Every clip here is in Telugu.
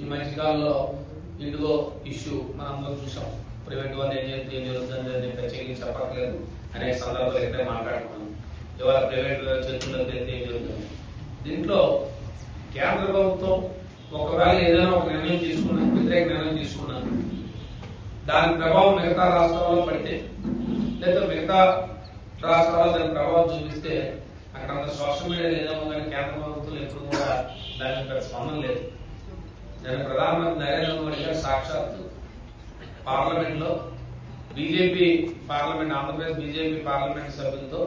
ఈ మధ్యకాలంలో ఇండిగో ఇష్యూ మనం అందరం చూసాం. ప్రైవేట్ వాళ్ళు ఏం చేస్తే ఏం జరుగుతుంది అని ప్రత్యేకించి చెప్పట్లేదు. అనేక సందర్భాలు ఇక్కడే మాట్లాడుకున్నాం. ఇవాళ ప్రైవేట్ చేతుల్లోకి వెళ్తే ఏం జరుగుతుంది దీంట్లో కేంద్ర ప్రభుత్వం ఒకవేళ ఏదైనా ఒక నిర్ణయం తీసుకున్నా వ్యతిరేక నిర్ణయం తీసుకున్నా దాని ప్రభావం మిగతా రాష్ట్రాల్లో పడితే లేదా మిగతా రాష్ట్రాల్లో దాని ప్రభావం చూపిస్తే అక్కడ సోషల్ మీడియా ఏదేమో కానీ కేంద్ర ప్రభుత్వం ఎప్పుడు కూడా దాని స్పందన లేదు. నేను ప్రధానమంత్రి నరేంద్ర మోడీ గారు సాక్షాత్తు పార్లమెంట్లో BJP parliament Andhra Pradesh BJP parliament సభ్యులతో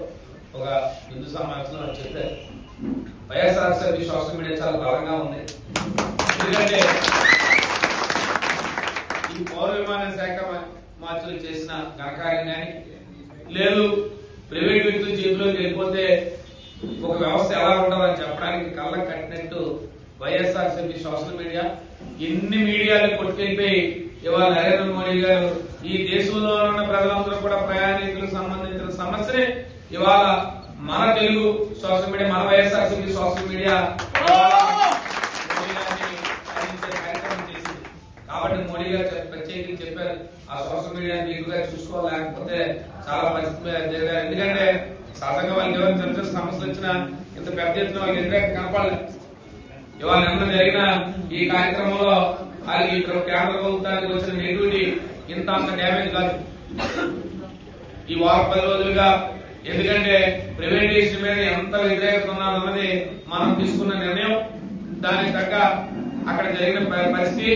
ఒక హిందూ సమావేశంలో చెప్పారు. వైఎస్ఆర్సీపీ సోషల్ మీడియా చాలా బలంగా ఉంది. ఎందుకంటే ఈ పౌర విమాన శాఖ మార్చులు చేసిన ఘనకార్యం కానీ లేదు ప్రైవేట్ వ్యక్తులు చేతిలోకి వెళ్ళిపోతే ఒక వ్యవస్థ ఎలా ఉండాలని చెప్పడానికి కళ్ళకు కట్టినట్టు వైఎస్ఆర్సీపీ సోషల్ మీడియా ఎన్ని మీడియాలు కొట్టుకెళ్ళిపోయి ఇవాళ నరేంద్ర మోడీ గారు ఈ దేశంలో ఉన్న ప్రజలందరూ కూడా ప్రయాణికులకు సంబంధించిన సమస్యనే ఇవాళ మన తెలుగు సోషల్ మీడియా మన వైఎస్ఆర్సీపీ సోషల్ మీడియా కాబట్టి మోడీ గారు ప్రత్యేకించి చెప్పారు. ఆ సోషల్ మీడియా నీకుగా చూసుకోవాలి లేకపోతే చాలా పరిస్థితి ఎందుకంటే సహజంగా వాళ్ళకి ఎవరైనా సమస్యలు వచ్చినా ఇంత పెద్ద ఎత్తున వాళ్ళకి ఎందుకంటే కనపడలేదు. ఇవాళ నిన్న జరిగిన ఈ కార్యక్రమంలో వారికి ఇక్కడ కేంద్ర ప్రభుత్వానికి వచ్చిన నిధుడి ఇంత అంత డ్యామేజ్ కాదు. ఈ వారం పది రోజులుగా ఎందుకంటే ప్రైవేటైజేషన్ మీద ఎంత వ్యతిరేకత ఉన్నదన్నది మనం తీసుకున్న నిర్ణయం. దానికి తగ్గ అక్కడ జరిగిన ప- పరిస్థితి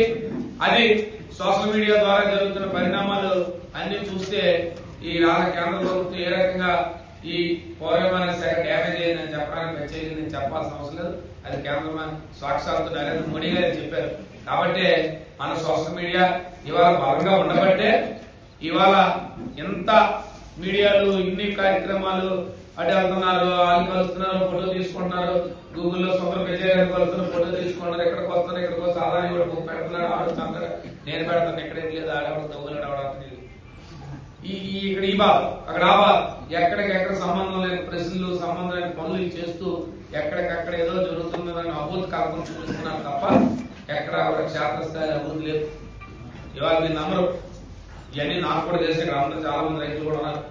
అది సోషల్ మీడియా ద్వారా జరుగుతున్న పరిణామాలు అన్ని చూస్తే ఈ కేంద్ర ప్రభుత్వం ఏ రకంగా ఈ పౌరమాన శాఖ డ్యామేజ్ అయిందని చెప్పడానికి ప్రత్యేకంగా చెప్పాల్సిన అవసరం లేదు. అది కేంద్ర సాక్షాత్తు నరేంద్ర మోడీ గారు చెప్పారు. కాబట్టి మన సోషల్ మీడియా ఇవాళ బలంగా ఉండబట్టే ఇవాళ ఎంత మీడియాలు ఇన్ని కార్యక్రమాలు అటు వెళ్తున్నారు వాళ్ళు కలుస్తున్నారు ఫోటో తీసుకుంటున్నారు గూగుల్లో సొంత విజయగారు కలుస్తున్నారు ఫోటో తీసుకుంటున్నారు ఎక్కడికి వస్తున్నారు ఇక్కడికి వస్తే ఆదాయం కూడా బుక్ పెడుతున్నాడు ఆడుతున్నారు నేను పెడతాను ఎక్కడేం లేదు ఆడవడం దొంగలు ఆడవడం లేదు ఈ ఇక్కడ ఈ బాధ అక్కడ ఆ బాధ. ఎక్కడికెక్కడ సంబంధం లేని ప్రశ్నలు సంబంధం లేని పనులు చేస్తూ ఎక్కడికక్కడ ఏదో జరుగుతుందని అభివృద్ధి కాకుండా చూపిస్తున్నారు తప్ప ఎక్కడ క్షేత్రస్థాయి అభివృద్ధి లేదు. ఇవాళ మీరు నమ్మరు. ఇవన్నీ నాకు కూడా చేసి ఇక్కడ అందరూ చాలా మంది రైతులు కూడా ఉన్నారు.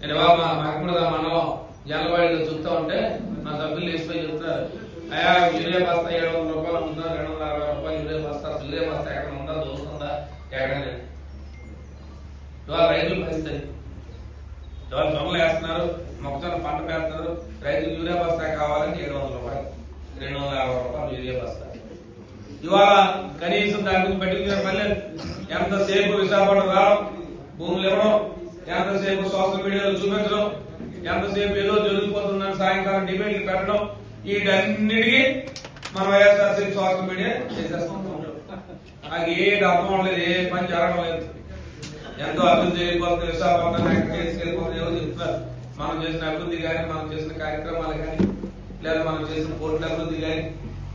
నేను ఇవాళ మా మహమ్మూద మండలం జలవాడిలో చూస్తూ ఉంటే నా సభ్యులు లేచిపోయి చెప్తున్నారు. అయా యూరియా బస్తా ఏడు వందల రూపాయలు ఉందా రెండు వందల అరవై రూపాయలు యూరియా బస్తా యూరియా బస్తా ఎక్కడ ఉందా దొరుకుతుందా ఎక్కడ లేదు. ఇవాళ రైతులు పరిస్థితి. అది. ఇవాళ జొన్నలు వేస్తున్నారు మొక్కజొన్న పంట పెడుతున్నారు రైతులు యూరియా బస్తా కావాలని ఏడు వందల రూపాయలు రెండు వందల యాభై రూపాయలు యూరియా బస్తా. ఇవాళ కనీసం దాని గురించి పట్టించుకునే పని లేదు. ఎంతసేపు విశాఖపట్నం రావడం భూములు ఇవ్వడం ఎంతసేపు సోషల్ మీడియాలో చూపించడం ఎంతసేపు ఏదో జరిగిపోతుందని సాయంకాలం డిబేట్లు పెట్టడం వీటన్నిటికీ మన వైఎస్ఆర్సీపీ సోషల్ మీడియా చేసేస్తూ ఉంటాం. నాకు ఏ అర్థం అవ్వలేదు ఏ పని జరగడం లేదు. ఎంతో అభివృద్ధి అయిపోతుంది విశాఖపట్నం ఎక్కడ తీసుకెళ్ళిపోతుంది ఏవో చెప్తున్నారు మనం చేసిన అభివృద్ధి కానీ మనం చేసిన కార్యక్రమాలు కానీ లేదా మనం చేసిన కోట్ల అభివృద్ధి కానీ